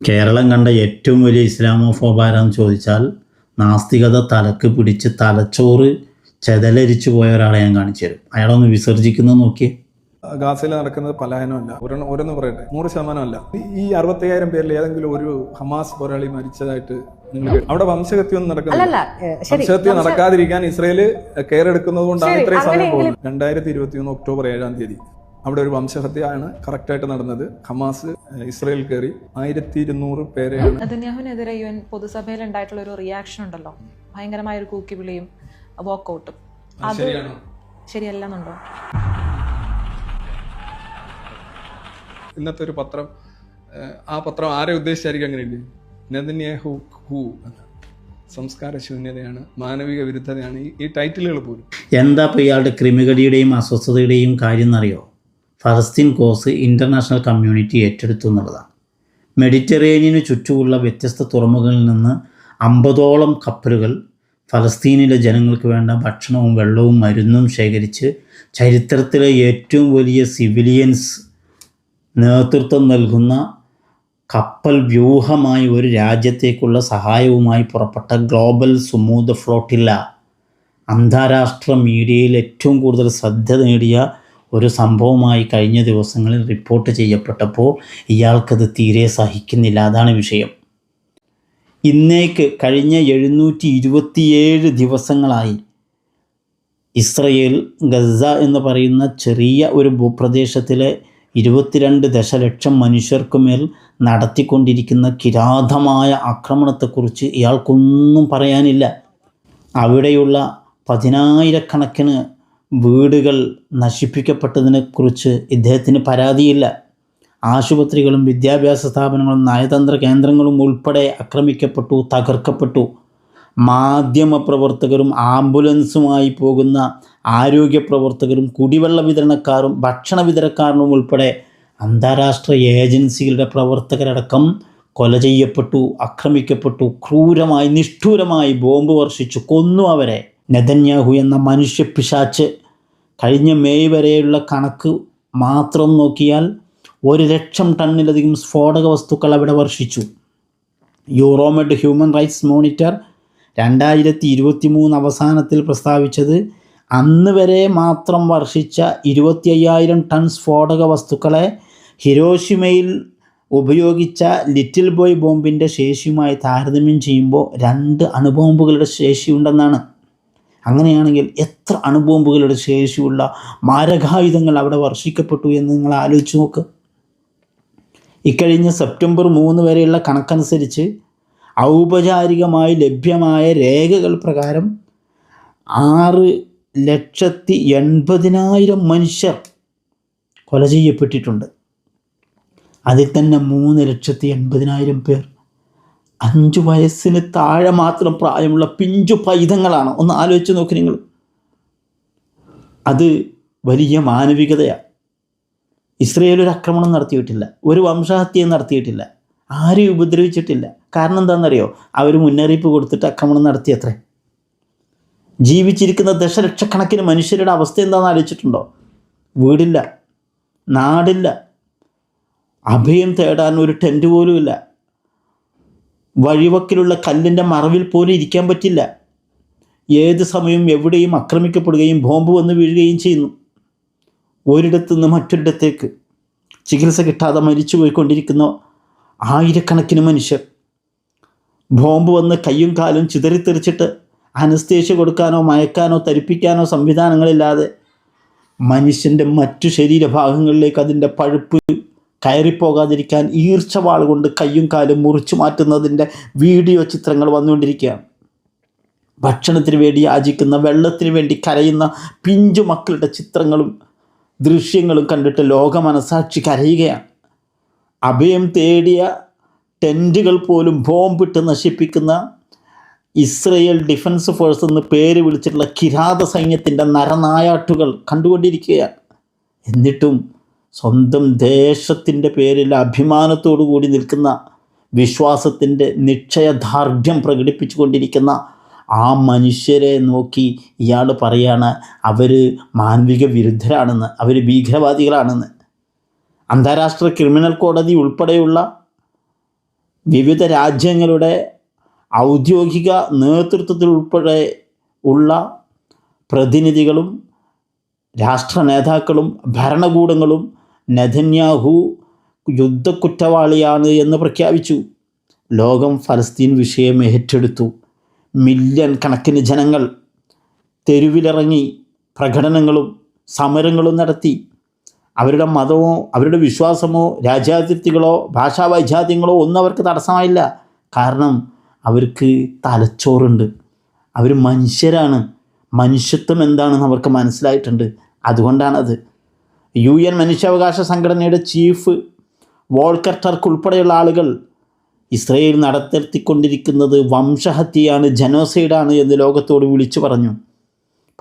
കേരളം കണ്ട ഏറ്റവും വലിയ ഇസ്ലാമോഫോബാരാന്ന് ചോദിച്ചാൽ നാസ്തികത തലക്ക് പിടിച്ച് തലച്ചോറ് ചെതലരിച്ചു പോയ ഒരാളെ ഞാൻ കാണിച്ചു തരും. അയാളൊന്ന് വിസർജിക്കുന്നത് നോക്കിയേ. ഗാസയിൽ നടക്കുന്നത് പലായനമല്ല ഒരെണ്ണം ഓരോന്ന് പറയട്ടെ. നൂറ് ശതമാനമല്ല ഈ അറുപത്തയ്യായിരം പേരിൽ ഏതെങ്കിലും ഒരു ഹമാസ് പോരാളി മരിച്ചതായിട്ട് നിങ്ങൾ അവിടെ അവിടെ വംശഹത്യൊന്നും നടക്കുന്നില്ല. വംശഹത്യ നടക്കാതിരിക്കാൻ ഇസ്രയേൽ കെയർ എടുക്കുന്നത് കൊണ്ടാണ് ഇത്രയും സമയം പോകുന്നത്. രണ്ടായിരത്തി ഇരുപത്തി മൂന്ന് ഒക്ടോബർ ഏഴാം തീയതി. അവിടെ ഒരു വംശഹത്യയാണ് കറക്റ്റായിട്ട് നടന്നത്. ഹമാസ് ഇസ്രയേൽ കയറി ആയിരത്തി ഇരുന്നൂറ് പേരെയാണ് നെതന്യാഹുവിനെതിരെ യു എൻ പൊതുസഭയിൽ ഉണ്ടായിട്ടുള്ള ഒരു റിയാക്ഷൻ ഉണ്ടല്ലോ. ഭയങ്കരമായ ഒരു കൂക്കിവിളിയും വാക്കൗട്ടും അത് ശരിയാണോ? ശരിയല്ലെന്നുണ്ടോ? ഇന്നത്തെ ഒരു പത്രം ആ പത്രം ആരെ ഉദ്ദേശിച്ചായിരിക്കും അങ്ങനെ ഇല്ലേ നെതന്യാഹു ഹു എന്ന്. സംസ്കാര ശൂന്യതയാണ് മാനവിക വിരുദ്ധതയാണ് ഈ- ടൈറ്റിലുകൾ പോലും. എന്താ ഇപ്പോൾ ഇയാളുടെ ക്രിമികടിയുടെയും അസ്വസ്ഥതയുടെയും കാര്യം എന്നറിയോ? ഫലസ്തീൻ കോസ് ഇന്റർനാഷണൽ കമ്മ്യൂണിറ്റി ഏറ്റെടുത്തു എന്നുള്ളതാണ്. മെഡിറ്ററേനിയന് ചുറ്റുമുള്ള വ്യത്യസ്ത തുറമുഖങ്ങളിൽ നിന്ന് അമ്പതോളം കപ്പലുകൾ ഫലസ്തീനിലെ ജനങ്ങൾക്ക് വേണ്ട ഭക്ഷണവും വെള്ളവും മരുന്നും ശേഖരിച്ച് ചരിത്രത്തിലെ ഏറ്റവും വലിയ സിവിലിയൻസ് നേതൃത്വം നൽകുന്ന കപ്പൽ വ്യൂഹമായി ഒരു രാജ്യത്തേക്കുള്ള സഹായവുമായി പുറപ്പെട്ട ഗ്ലോബൽ സുമൂദ് ഫ്ലോട്ടില്ല. അന്താരാഷ്ട്ര മീഡിയയിൽ ഏറ്റവും കൂടുതൽ ശ്രദ്ധ നേടിയ ഒരു സംഭവമായി കഴിഞ്ഞ ദിവസങ്ങളിൽ റിപ്പോർട്ട് ചെയ്യപ്പെട്ടപ്പോൾ ഇയാൾക്കത് തീരെ സഹിക്കുന്നില്ല. അതാണ് വിഷയം. ഇന്നേക്ക് കഴിഞ്ഞ എഴുന്നൂറ്റി ഇരുപത്തിയേഴ് ദിവസങ്ങളായി ഇസ്രയേൽ ഗസ എന്ന് പറയുന്ന ചെറിയ ഒരു ഭൂപ്രദേശത്തിലെ ഇരുപത്തിരണ്ട് ദശലക്ഷം മനുഷ്യർക്കുമേൽ നടത്തിക്കൊണ്ടിരിക്കുന്ന കിരാതമായ ആക്രമണത്തെക്കുറിച്ച് ഇയാൾക്കൊന്നും പറയാനില്ല. അവിടെയുള്ള പതിനായിരക്കണക്കിന് വീടുകൾ നശിപ്പിക്കപ്പെട്ടതിനെക്കുറിച്ച് ഇദ്ദേഹത്തിന് പരാതിയില്ല. ആശുപത്രികളും വിദ്യാഭ്യാസ സ്ഥാപനങ്ങളും നയതന്ത്ര കേന്ദ്രങ്ങളും ഉൾപ്പെടെ ആക്രമിക്കപ്പെട്ടു തകർക്കപ്പെട്ടു. മാധ്യമ പ്രവർത്തകരും ആംബുലൻസുമായി പോകുന്ന ആരോഗ്യ പ്രവർത്തകരും കുടിവെള്ള വിതരണക്കാരും ഭക്ഷണ വിതരണക്കാരനും ഉൾപ്പെടെ അന്താരാഷ്ട്ര ഏജൻസികളുടെ പ്രവർത്തകരടക്കം കൊല ചെയ്യപ്പെട്ടു ആക്രമിക്കപ്പെട്ടു ക്രൂരമായി നിഷ്ഠൂരമായി ബോംബ് വർഷിച്ചു കൊന്നു അവരെ. നെതന്യാഹു എന്ന മനുഷ്യപ്പിശാച്ച് കഴിഞ്ഞ മെയ് വരെയുള്ള കണക്ക് മാത്രം നോക്കിയാൽ ഒരു ലക്ഷം ടണ്ണിലധികം സ്ഫോടക വസ്തുക്കൾ അവിടെ വർഷിച്ചു. യൂറോമെഡ് ഹ്യൂമൻ റൈറ്റ്സ് മോണിറ്റർ രണ്ടായിരത്തി ഇരുപത്തി മൂന്ന് അവസാനത്തിൽ പ്രസ്താവിച്ചത് അന്ന് വരെ മാത്രം വർഷിച്ച ഇരുപത്തി അയ്യായിരം ടൺ സ്ഫോടക വസ്തുക്കളെ ഹിരോഷിമയിൽ ഉപയോഗിച്ച ലിറ്റിൽ ബോയ് ബോംബിന്റെ ശേഷിയുമായി താരതമ്യം ചെയ്യുമ്പോൾ രണ്ട് അണുബോംബുകളുടെ ശേഷിയുണ്ടെന്നാണ്. അങ്ങനെയാണെങ്കിൽ എത്ര അണുബോംബുകളുടെ ശേഷിയുള്ള മാരകായുധങ്ങൾ അവിടെ വർഷിക്കപ്പെട്ടു എന്ന് നിങ്ങൾ ആലോചിച്ച് നോക്ക്. ഇക്കഴിഞ്ഞ സെപ്റ്റംബർ മൂന്ന് വരെയുള്ള കണക്കനുസരിച്ച് ഔപചാരികമായി ലഭ്യമായ രേഖകൾ പ്രകാരം ആറ് ലക്ഷത്തി എൺപതിനായിരം മനുഷ്യർ കൊല ചെയ്യപ്പെട്ടിട്ടുണ്ട്. അതിൽ തന്നെ മൂന്ന് ലക്ഷത്തി എൺപതിനായിരം പേർ അഞ്ച് വയസ്സിന് താഴെ മാത്രം പ്രായമുള്ള പിഞ്ചു പൈതങ്ങളാണ്. ഒന്ന് ആലോചിച്ച് നോക്ക് നിങ്ങൾ. അത് വലിയ മാനവികതയാണ് ഇസ്രയേൽ ഒരു ആക്രമണം നടത്തിയിട്ടില്ല. ഒരു വംശഹത്യയും നടത്തിയിട്ടില്ല. ആരെയും ഉപദ്രവിച്ചിട്ടില്ല. കാരണം എന്താണെന്നറിയോ? അവർ മുന്നറിയിപ്പ് കൊടുത്തിട്ട് ആക്രമണം നടത്തിയത്രേ. ജീവിച്ചിരിക്കുന്ന ദശലക്ഷക്കണക്കിന് മനുഷ്യരുടെ അവസ്ഥ എന്താണെന്ന് ആലോചിച്ചിട്ടുണ്ടോ? വീടില്ല. നാടില്ല. അഭയം തേടാൻ ഒരു ടെന്റ് പോലും ഇല്ല വഴിവക്കിലുള്ള കല്ലിന്റെ മറവിൽ പോലും ഇരിക്കാൻ പറ്റില്ല. ഏത് സമയവും എവിടെയും ആക്രമിക്കപ്പെടുകയും ബോംബ് വന്ന് വീഴുകയും ചെയ്യുന്നു. ഒരിടത്തു നിന്ന് മറ്റൊരിടത്തേക്ക് ചികിത്സ കിട്ടാതെ മരിച്ചു പോയിക്കൊണ്ടിരിക്കുന്ന ആയിരക്കണക്കിന് മനുഷ്യർ. ബോംബ് വന്ന് കയ്യും കാലും ചിതറിത്തെറിച്ചിട്ട് അനസ്തേഷ്യ കൊടുക്കാനോ മയക്കാനോ തരിപ്പിക്കാനോ സംവിധാനങ്ങളില്ലാതെ മനുഷ്യന്റെ മറ്റു ശരീരഭാഗങ്ങളിലേക്ക് അതിന്റെ പഴുപ്പ് കയറിപ്പോകാതിരിക്കാൻ ഈർച്ചവാൾ കൊണ്ട് കയ്യും കാലും മുറിച്ചു മാറ്റുന്നതിന്റെ വീഡിയോ ചിത്രങ്ങൾ വന്നുകൊണ്ടിരിക്കുകയാണ്. ഭക്ഷണത്തിന് വേണ്ടി യാചിക്കുന്ന വെള്ളത്തിന് വേണ്ടി കരയുന്ന പിഞ്ചു മക്കളുടെ ചിത്രങ്ങളും ദൃശ്യങ്ങളും കണ്ടിട്ട് ലോക മനസാക്ഷി കരയുകയാണ്. അഭയം തേടിയ ടെന്റുകൾ പോലും ബോംബിട്ട് നശിപ്പിക്കുന്ന ഇസ്രയേൽ ഡിഫൻസ് ഫോഴ്സ് എന്ന് പേര് വിളിച്ചിട്ടുള്ള കിരാത സൈന്യത്തിന്റെ നരനായാട്ടുകൾ കണ്ടുകൊണ്ടിരിക്കുകയാണ്. എന്നിട്ടും സ്വന്തം ദേശത്തിന്റെ പേരിൽ അഭിമാനത്തോടു കൂടി നിൽക്കുന്ന വിശ്വാസത്തിന്റെ നിക്ഷയദാർഢ്യം പ്രകടിപ്പിച്ചു കൊണ്ടിരിക്കുന്ന ആ മനുഷ്യരെ നോക്കി ഇയാൾ പറയാണ് അവർ മാനവിക വിരുദ്ധരാണെന്ന് അവർ ഭീകരവാദികളാണെന്ന്. അന്താരാഷ്ട്ര ക്രിമിനൽ കോടതി ഉൾപ്പെടെയുള്ള വിവിധ രാജ്യങ്ങളുടെ ഔദ്യോഗിക നേതൃത്വത്തിൽ ഉൾപ്പെടെ ഉള്ള പ്രതിനിധികളും രാഷ്ട്ര നേതാക്കളും ഭരണകൂടങ്ങളും നെതന്യാഹു യുദ്ധക്കുറ്റവാളിയാണ് എന്ന് പ്രഖ്യാപിച്ചു. ലോകം ഫലസ്തീൻ വിഷയം ഏറ്റെടുത്തു. മില്യൺ കണക്കിന് ജനങ്ങൾ തെരുവിലിറങ്ങി പ്രകടനങ്ങളും സമരങ്ങളും നടത്തി. അവരുടെ മതമോ അവരുടെ വിശ്വാസമോ രാജ്യാതിർത്തികളോ ഭാഷാ വൈജാത്യങ്ങളോ ഒന്നും അവർക്ക് തടസ്സമായില്ല. കാരണം അവർക്ക് തലച്ചോറുണ്ട്. അവർ മനുഷ്യരാണ്. മനുഷ്യത്വം എന്താണെന്ന് അവർക്ക് മനസ്സിലായിട്ടുണ്ട്. അതുകൊണ്ടാണത്. യു എൻ മനുഷ്യാവകാശ സംഘടനയുടെ ചീഫ് വോൾക്കർ ടർക്ക് ഉൾപ്പെടെയുള്ള ആളുകൾ ഇസ്രയേൽ നടത്തിക്കൊണ്ടിരിക്കുന്നത് വംശഹത്യയാണ് ജനോസൈഡാണ് എന്ന് ലോകത്തോട് വിളിച്ചു പറഞ്ഞു.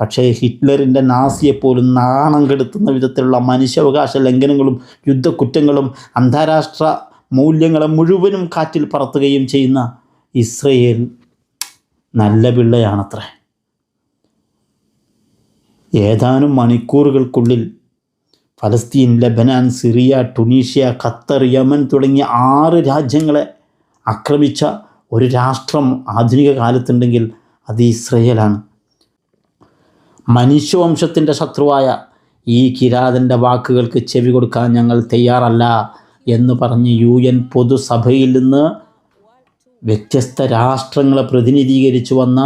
പക്ഷേ ഹിറ്റ്ലറിന്റെ നാസിയെപ്പോലും നാണം കെടുത്തുന്ന വിധത്തിലുള്ള മനുഷ്യാവകാശ ലംഘനങ്ങളും യുദ്ധക്കുറ്റങ്ങളും അന്താരാഷ്ട്ര മൂല്യങ്ങളെ മുഴുവനും കാറ്റിൽ പറത്തുകയും ചെയ്യുന്ന ഇസ്രയേൽ നല്ല പിള്ളയാണത്രേ. ഏതാനും മണിക്കൂറുകൾക്കുള്ളിൽ ഫലസ്തീൻ Lebanon Syria Tunisia Qatar Yemen തുടങ്ങിയ ആറ് രാജ്യങ്ങളെ ആക്രമിച്ച ഒരു രാഷ്ട്രം ആധുനിക കാലത്തുണ്ടെങ്കിൽ അത് ഇസ്രയേലാണ്. മനുഷ്യവംശത്തിന്റെ ശത്രുവായ ഈ കിരാതന്റെ വാക്കുകൾക്ക് ചെവി കൊടുക്കാൻ ഞങ്ങൾ തയ്യാറല്ല എന്ന് പറഞ്ഞ് യു എൻ പൊതുസഭയിൽ നിന്ന് വ്യത്യസ്ത രാഷ്ട്രങ്ങളെ പ്രതിനിധീകരിച്ചു വന്ന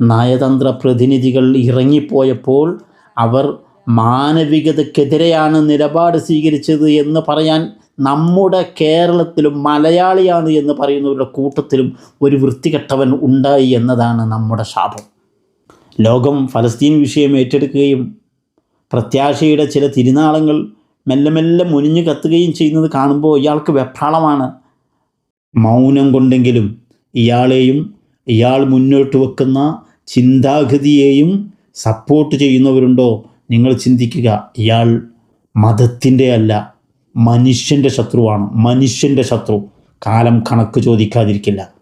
നയതന്ത്ര പ്രതിനിധികൾ ഇറങ്ങിപ്പോയപ്പോൾ അവർ മാനവികതയ്ക്കെതിരെയാണ് നിലപാട് സ്വീകരിച്ചത് എന്ന് പറയാൻ നമ്മുടെ കേരളത്തിലും മലയാളിയാണ് എന്ന് പറയുന്നവരുടെ കൂട്ടത്തിലും ഒരു വൃത്തികെട്ടവൻ ഉണ്ടായി എന്നതാണ് നമ്മുടെ ശാപം. ലോകം ഫലസ്തീൻ വിഷയം ഏറ്റെടുക്കുകയും പ്രത്യാശയുടെ ചില തിരുനാളങ്ങൾ മെല്ലെ മെല്ലെ മുനിഞ്ഞു കത്തുകയും ചെയ്യുന്നത് കാണുമ്പോൾ ഇയാൾക്ക് വെപ്രാളമാണ്. മൗനം കൊണ്ടെങ്കിലും ഇയാളെയും ഇയാൾ മുന്നോട്ട് വെക്കുന്ന ചിന്താഗതിയെയും സപ്പോർട്ട് ചെയ്യുന്നവരുണ്ടോ? നിങ്ങൾ ചിന്തിക്കുക ഇയാൾ മതത്തിന്റെ അല്ല മനുഷ്യന്റെ ശത്രുവാണ് മനുഷ്യന്റെ ശത്രു. കാലം കണക്ക് ചോദിക്കാതിരിക്കില്ല.